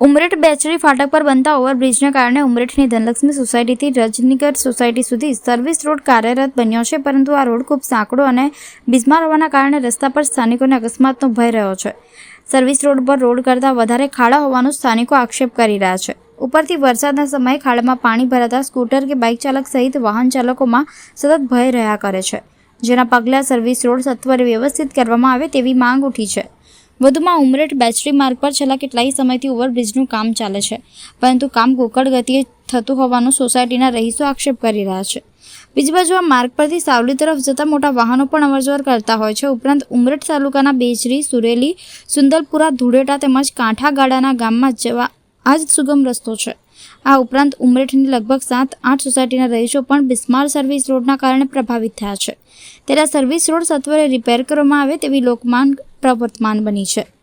બેચરી ફાટક પર બનતા ઓવરબ્રિજને કારણે ઉમરેઠની ધનલક્ષ્મી સોસાયટીથી રજનીગઢ સોસાયટી સુધી સર્વિસ રોડ કાર્યરત બન્યો છે, પરંતુ આ રોડ ખૂબ સાંકડો અને બિસ્માર હોવાના કારણે રસ્તા પર સ્થાનિકોને અકસ્માતનો ભય રહ્યો છે. સર્વિસ રોડ પર રોડ કરતાં વધારે ખાડા હોવાનો સ્થાનિકો આક્ષેપ કરી રહ્યા છે. ઉપરથી વરસાદના સમયે ખાડામાં પાણી ભરાતા સ્કૂટર કે બાઇક ચાલક સહિત વાહન ચાલકોમાં સતત ભય રહ્યા કરે છે. જેના પગલે સર્વિસ રોડ સત્વરે વ્યવસ્થિત કરવામાં આવે તેવી માંગ ઉઠી છે. વધુમાં ઉમરેઠ બેચરી માર્ગ પર છેલ્લા કેટલાય સમયથી ઓવરબ્રિજનું કામ ચાલે છે, પરંતુ કામ ગોકળ ગતિએ થતું હોવાનું સોસાયટીના રહીશો આક્ષેપ કરી રહ્યા છે. બીજી બાજુ આ માર્ગ પરથી સાવલી તરફ જતા મોટા વાહનો પણ અવરજવર કરતા હોય છે. ઉપરાંત ઉમરેઠ તાલુકાના બેચરી સુરેલી, સુંદરપુરા, ધૂળેટા તેમજ કાંઠા ગાડાના ગામમાં જવા આ જ સુગમ રસ્તો છે. આ ઉપરાંત ઉમરેઠની લગભગ સાત, આઠ સોસાયટીના રહીશો પણ બિસ્માર સર્વિસ રોડના કારણે પ્રભાવિત થયા છે. ત્યારે સર્વિસ રોડ સત્વરે રિપેર કરવામાં આવે તેવી લોકમાંગ પ્રવર્તમાન બની છે.